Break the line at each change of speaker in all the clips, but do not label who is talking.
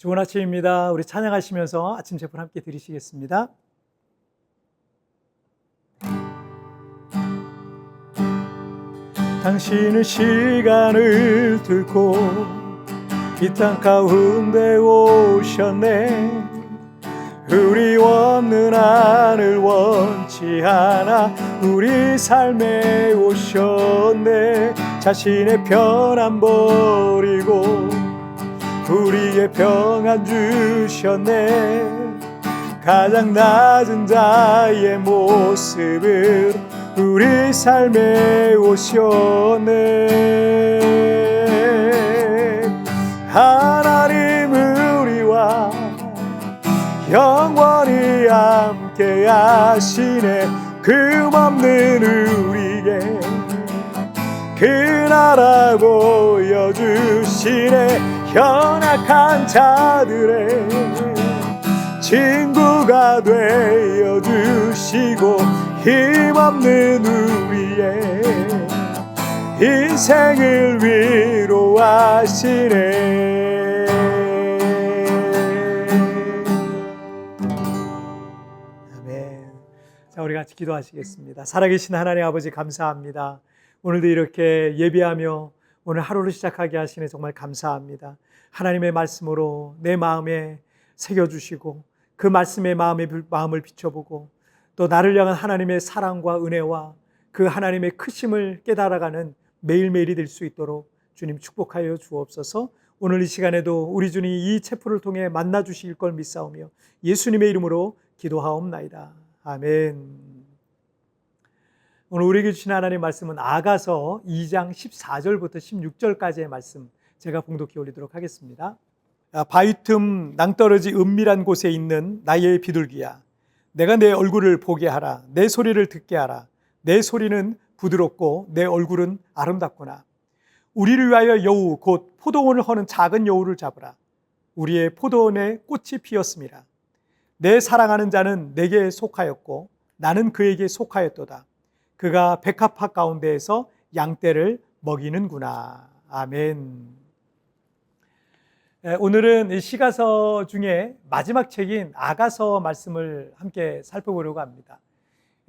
좋은 아침입니다. 우리 찬양하시면서 아침 제풀 함께 드리시겠습니다. 당신은 시간을 두고 이 땅 가운데 오셨네 우리 없는 하늘 원치 않아 우리 삶에 오셨네 자신의 편안 버리고 우리의 평안 주셨네. 가장 낮은 자의 모습을 우리 삶에 오셨네. 하나님 우리와 영원히 함께 하시네. 금없는 우리에게 그 나라 보여주시네 현악한 자들의 친구가 되어 주시고 힘없는 우리의 인생을 위로하시네. 자, 우리 같이 기도하시겠습니다. 살아계신 하나님 아버지 감사합니다. 오늘도 이렇게 예배하며 오늘 하루를 시작하게 하시네 정말 감사합니다. 하나님의 말씀으로 내 마음에 새겨주시고 그 말씀의 마음에 마음을 비춰보고 또 나를 향한 하나님의 사랑과 은혜와 그 하나님의 크심을 깨달아가는 매일매일이 될 수 있도록 주님 축복하여 주옵소서. 오늘 이 시간에도 우리 주님 이 체포를 통해 만나 주실 걸 믿사오며 예수님의 이름으로 기도하옵나이다. 아멘. 오늘 우리에게 주신 하나님 말씀은 아가서 2장 14절부터 16절까지의 말씀 제가 봉독해 올리도록 하겠습니다. 아, 바위 틈 낭떠러지 은밀한 곳에 있는 나의 비둘기야. 내가 내 얼굴을 보게 하라. 내 소리를 듣게 하라. 내 소리는 부드럽고 내 얼굴은 아름답구나. 우리를 위하여 여우 곧 포도원을 허는 작은 여우를 잡으라. 우리의 포도원에 꽃이 피었습니다. 내 사랑하는 자는 내게 속하였고 나는 그에게 속하였도다. 그가 백합화 가운데에서 양떼를 먹이는구나. 아멘. 에, 오늘은 이 시가서 중에 마지막 책인 아가서 말씀을 함께 살펴보려고 합니다.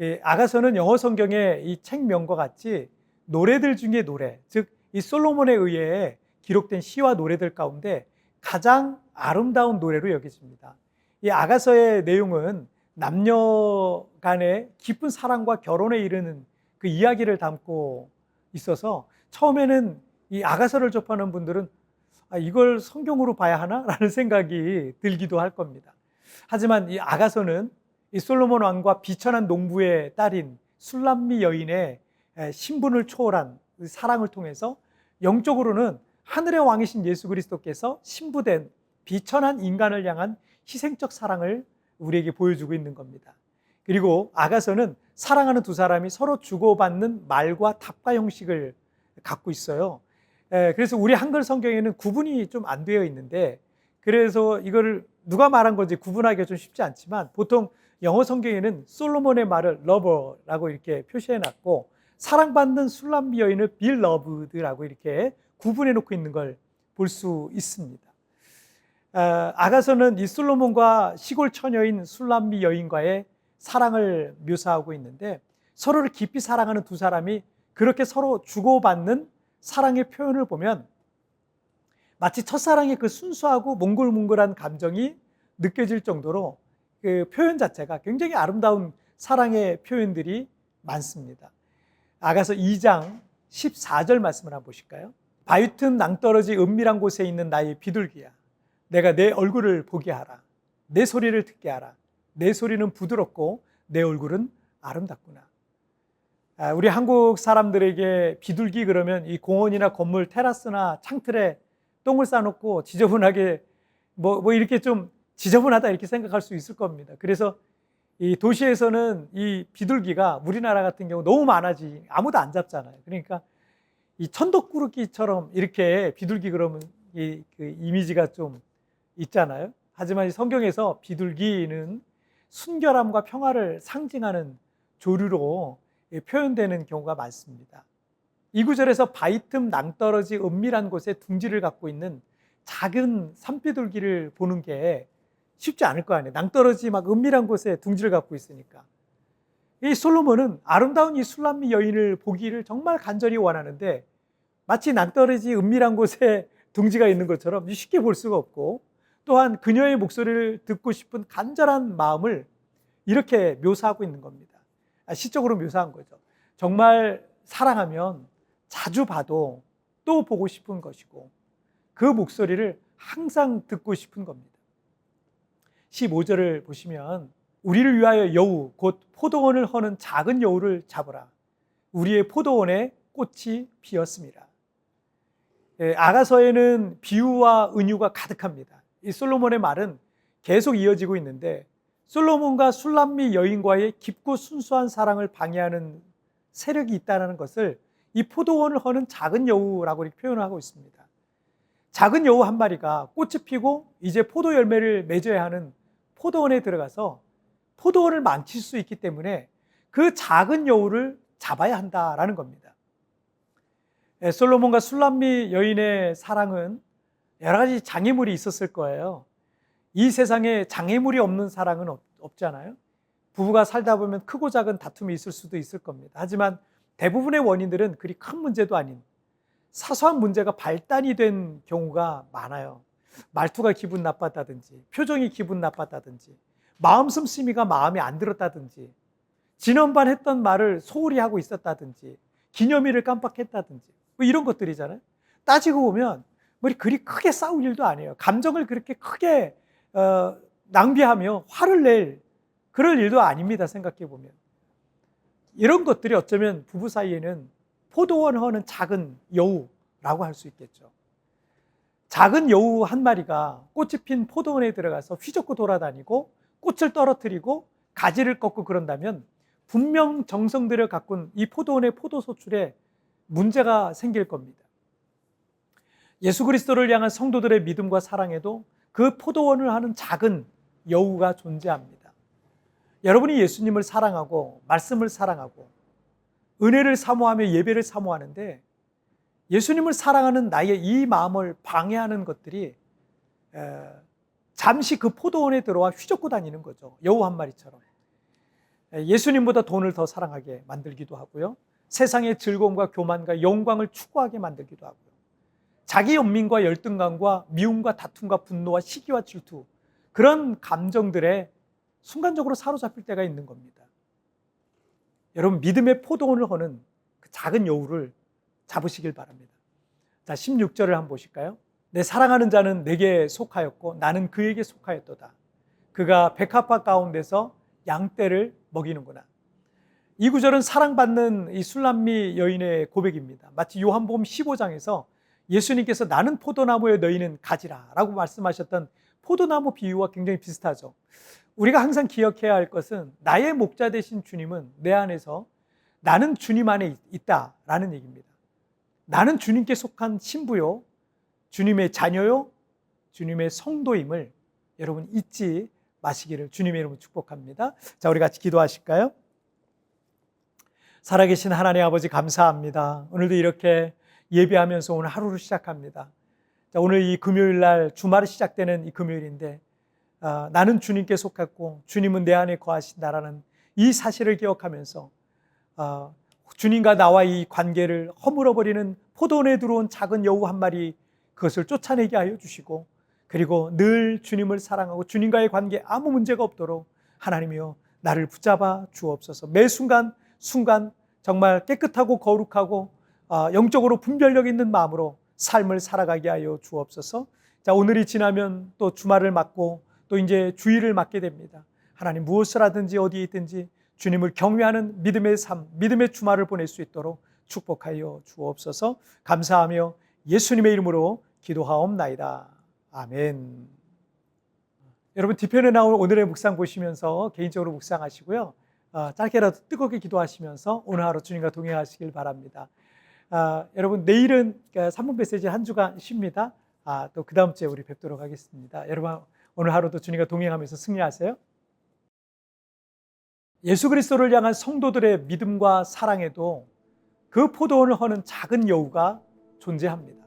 이 아가서는 영어 성경의 이 책명과 같이 노래들 중에 노래, 즉 이 솔로몬에 의해 기록된 시와 노래들 가운데 가장 아름다운 노래로 여겨집니다. 이 아가서의 내용은 남녀 간의 깊은 사랑과 결혼에 이르는 그 이야기를 담고 있어서 처음에는 이 아가서를 접하는 분들은 아, 이걸 성경으로 봐야 하나? 라는 생각이 들기도 할 겁니다. 하지만 이 아가서는 이 솔로몬 왕과 비천한 농부의 딸인 술람미 여인의 신분을 초월한 그 사랑을 통해서 영적으로는 하늘의 왕이신 예수 그리스도께서 신부된 비천한 인간을 향한 희생적 사랑을 우리에게 보여주고 있는 겁니다. 그리고 아가서는 사랑하는 두 사람이 서로 주고받는 말과 답과 형식을 갖고 있어요. 그래서 우리 한글 성경에는 구분이 좀 안 되어 있는데 그래서 이거를 누가 말한 건지 구분하기가 좀 쉽지 않지만 보통 영어 성경에는 솔로몬의 말을 러버라고 이렇게 표시해 놨고 사랑받는 술람비 여인을 빌 러브드라고 이렇게 구분해 놓고 있는 걸 볼 수 있습니다. 아가서는 이 솔로몬과 시골 처녀인 술람비 여인과의 사랑을 묘사하고 있는데 서로를 깊이 사랑하는 두 사람이 그렇게 서로 주고받는 사랑의 표현을 보면 마치 첫사랑의 그 순수하고 몽글몽글한 감정이 느껴질 정도로 그 표현 자체가 굉장히 아름다운 사랑의 표현들이 많습니다. 아가서 2장 14절 말씀을 한번 보실까요? 바위틈 낭떠러지 은밀한 곳에 있는 나의 비둘기야. 내가 내 얼굴을 보게 하라. 내 소리를 듣게 하라. 내 소리는 부드럽고 내 얼굴은 아름답구나. 아, 우리 한국 사람들에게 비둘기 그러면 이 공원이나 건물 테라스나 창틀에 똥을 싸놓고 지저분하게 뭐, 뭐 이렇게 좀 지저분하다 이렇게 생각할 수 있을 겁니다. 그래서 이 도시에서는 이 비둘기가 우리나라 같은 경우 너무 많아지 아무도 안 잡잖아요. 그러니까 이 천덕꾸러기처럼 이렇게 비둘기 그러면 이 그 이미지가 좀 있잖아요. 하지만 이 성경에서 비둘기는 순결함과 평화를 상징하는 조류로 표현되는 경우가 많습니다. 이 구절에서 바위 틈 낭떠러지 은밀한 곳에 둥지를 갖고 있는 작은 산비둘기를 보는 게 쉽지 않을 거 아니에요. 낭떠러지 막 은밀한 곳에 둥지를 갖고 있으니까. 이 솔로몬은 아름다운 이 술람미 여인을 보기를 정말 간절히 원하는데 마치 낭떠러지 은밀한 곳에 둥지가 있는 것처럼 쉽게 볼 수가 없고 또한 그녀의 목소리를 듣고 싶은 간절한 마음을 이렇게 묘사하고 있는 겁니다. 아, 시적으로 묘사한 거죠. 정말 사랑하면 자주 봐도 또 보고 싶은 것이고 그 목소리를 항상 듣고 싶은 겁니다. 15절을 보시면 우리를 위하여 여우 곧 포도원을 허는 작은 여우를 잡으라. 우리의 포도원에 꽃이 피었습니다. 예, 아가서에는 비유와 은유가 가득합니다. 이 솔로몬의 말은 계속 이어지고 있는데 솔로몬과 술람미 여인과의 깊고 순수한 사랑을 방해하는 세력이 있다는 것을 이 포도원을 허는 작은 여우라고 이렇게 표현을 하고 있습니다. 작은 여우 한 마리가 꽃이 피고 이제 포도 열매를 맺어야 하는 포도원에 들어가서 포도원을 망칠 수 있기 때문에 그 작은 여우를 잡아야 한다라는 겁니다. 예, 솔로몬과 술람미 여인의 사랑은 여러 가지 장애물이 있었을 거예요. 이 세상에 장애물이 없는 사랑은 없, 없잖아요. 부부가 살다 보면 크고 작은 다툼이 있을 수도 있을 겁니다. 하지만 대부분의 원인들은 그리 큰 문제도 아닌 사소한 문제가 발단이 된 경우가 많아요. 말투가 기분 나빴다든지, 표정이 기분 나빴다든지, 마음 씀씀이가 마음에 안 들었다든지, 지난번 했던 말을 소홀히 하고 있었다든지, 기념일을 깜빡했다든지, 뭐 이런 것들이잖아요. 따지고 보면 뭐 그리 크게 싸울 일도 아니에요. 감정을 그렇게 크게 어, 낭비하며 화를 낼 그럴 일도 아닙니다. 생각해 보면 이런 것들이 어쩌면 부부 사이에는 포도원 허는 작은 여우라고 할 수 있겠죠. 작은 여우 한 마리가 꽃이 핀 포도원에 들어가서 휘젓고 돌아다니고 꽃을 떨어뜨리고 가지를 꺾고 그런다면 분명 정성 들여 가꾼 이 포도원의 포도 소출에 문제가 생길 겁니다. 예수 그리스도를 향한 성도들의 믿음과 사랑에도 그 포도원을 하는 작은 여우가 존재합니다. 여러분이 예수님을 사랑하고 말씀을 사랑하고 은혜를 사모하며 예배를 사모하는데 예수님을 사랑하는 나의 이 마음을 방해하는 것들이 잠시 그 포도원에 들어와 휘젓고 다니는 거죠. 여우 한 마리처럼. 예수님보다 돈을 더 사랑하게 만들기도 하고요. 세상의 즐거움과 교만과 영광을 추구하게 만들기도 하고요. 자기 연민과 열등감과 미움과 다툼과 분노와 시기와 질투 그런 감정들에 순간적으로 사로잡힐 때가 있는 겁니다. 여러분 믿음의 포도원을 허는 그 작은 여우를 잡으시길 바랍니다. 자, 16절을 한번 보실까요? 내 사랑하는 자는 내게 속하였고 나는 그에게 속하였도다. 그가 백합화 가운데서 양떼를 먹이는구나. 이 구절은 사랑받는 이 술람미 여인의 고백입니다. 마치 요한복음 15장에서 예수님께서 나는 포도나무에 너희는 가지라 라고 말씀하셨던 포도나무 비유와 굉장히 비슷하죠. 우리가 항상 기억해야 할 것은 나의 목자 되신 주님은 내 안에서 나는 주님 안에 있다 라는 얘기입니다. 나는 주님께 속한 신부요, 주님의 자녀요, 주님의 성도임을 여러분 잊지 마시기를 주님의 이름으로 축복합니다. 자, 우리 같이 기도하실까요? 살아계신 하나님 아버지 감사합니다. 오늘도 이렇게 예배하면서 오늘 하루를 시작합니다. 자, 오늘 이 금요일 날 주말이 시작되는 이 금요일인데 아, 나는 주님께 속했고 주님은 내 안에 거하신다라는 이 사실을 기억하면서 아, 주님과 나와 이 관계를 허물어 버리는 포도원에 들어온 작은 여우 한 마리 그것을 쫓아내게 하여 주시고 그리고 늘 주님을 사랑하고 주님과의 관계 아무 문제가 없도록 하나님이여 나를 붙잡아 주옵소서. 매 순간 순간 정말 깨끗하고 거룩하고 아, 영적으로 분별력 있는 마음으로 삶을 살아가게 하여 주옵소서. 자, 오늘이 지나면 또 주말을 맞고 또 이제 주일을 맞게 됩니다. 하나님 무엇을 하든지 어디에 있든지 주님을 경외하는 믿음의 삶, 믿음의 주말을 보낼 수 있도록 축복하여 주옵소서. 감사하며 예수님의 이름으로 기도하옵나이다. 아멘. 여러분 뒤편에 나온 오늘의 묵상 보시면서 개인적으로 묵상하시고요. 어, 짧게라도 뜨겁게 기도하시면서 오늘 하루 주님과 동행하시길 바랍니다. 아, 여러분 내일은 3분 메시지 한 주간 쉽니다. 아, 또 그 다음 주에 우리 뵙도록 하겠습니다. 여러분 오늘 하루도 주님과 동행하면서 승리하세요. 예수 그리스도를 향한 성도들의 믿음과 사랑에도 그 포도원을 허는 작은 여우가 존재합니다.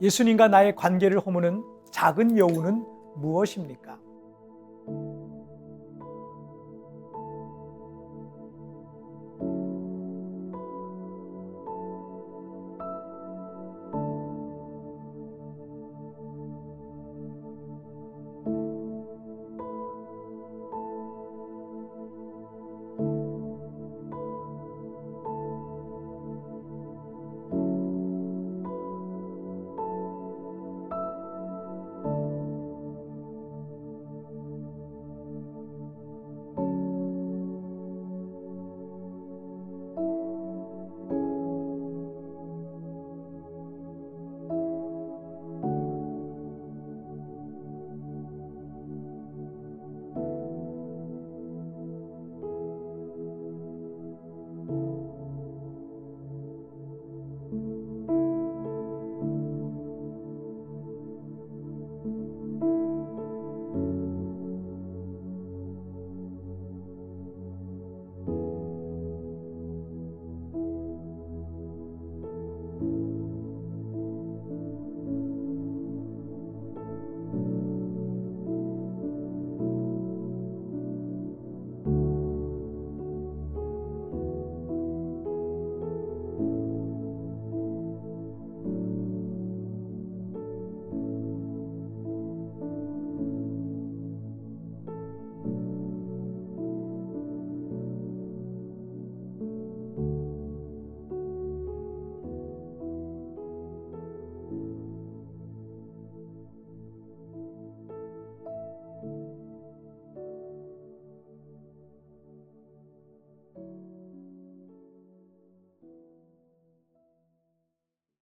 예수님과 나의 관계를 허무는 작은 여우는 무엇입니까?